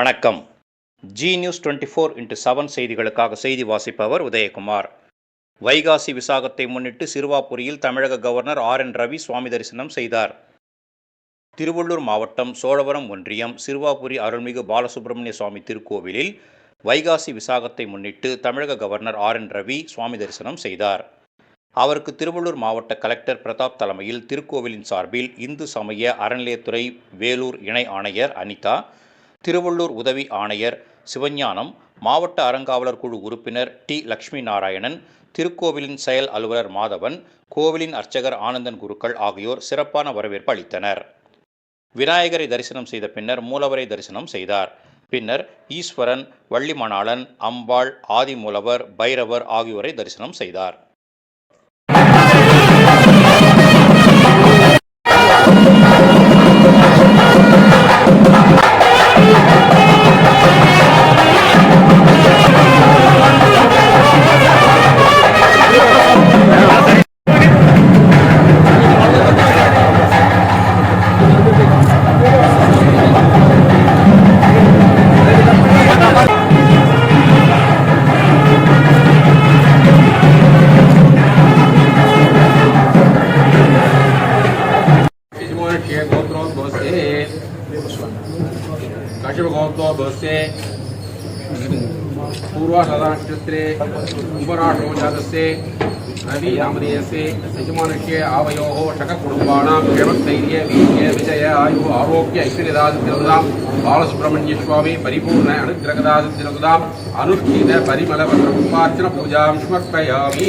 வணக்கம் Zee news twenty four into seven செய்திகளுக்காக செய்தி வாசிப்பவர் உதயகுமார் வைகாசி விசாகத்தை முன்னிட்டு சிறுவாபுரியில் தமிழக கவர்னர் ஆர் என் ரவி சுவாமி தரிசனம் செய்தார் திருவள்ளூர் மாவட்டம் சோழவரம் ஒன்றியம் சிறுவாபுரி அருள்மிகு பாலசுப்பிரமணிய சுவாமி திருக்கோவிலில் வைகாசி விசாகத்தை முன்னிட்டு தமிழக கவர்னர் ஆர் என் ரவி சுவாமி தரிசனம் செய்தார் அவருக்கு திருவள்ளூர் மாவட்ட கலெக்டர் பிரதாப் தலைமையில் திருக்கோவிலின் சார்பில் இந்து சமய அறநிலையத்துறை வேலூர் இணை ஆணையர் அனிதா திருவள்ளூர் உதவி ஆணையர் சிவஞானம் மாவட்ட அறங்காவலர் குழு உறுப்பினர் டி லக்ஷ்மி நாராயணன் திருக்கோவிலின் செயல் அலுவலர் மாதவன் கோவிலின் அர்ச்சகர் ஆனந்தன் குருக்கள் ஆகியோர் சிறப்பான வரவேற்பு அளித்தனர் விநாயகரை தரிசனம் செய்த பின்னர் மூலவரை தரிசனம் செய்தார் பின்னர் ஈஸ்வரன் வள்ளிமணாளன் அம்பாள் ஆதிமூலவர் பைரவர் ஆகியோரை தரிசனம் செய்தார் पूर्वाधार क्षेत्र उपराष्ट्रपति रवि अमृत से यजमान के आवयो ठकुटुबाणैर्य वीर्य विजय आयु आरोग्य ऐश्वर्यदाजुदा बालसुब्रमण्य स्वामी परिपूर्ण अनुग्रहदाजुदा अनुष्ठित परीमल कुमार्चन पूजा समर्पयामी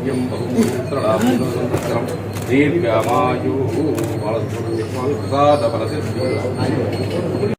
సౌమ్యం బహుమిత్రణాం దీర్ఘమాయు బాలసుబ్రహ్మణ్య స్వామి ప్రసాద బలసిద్ధి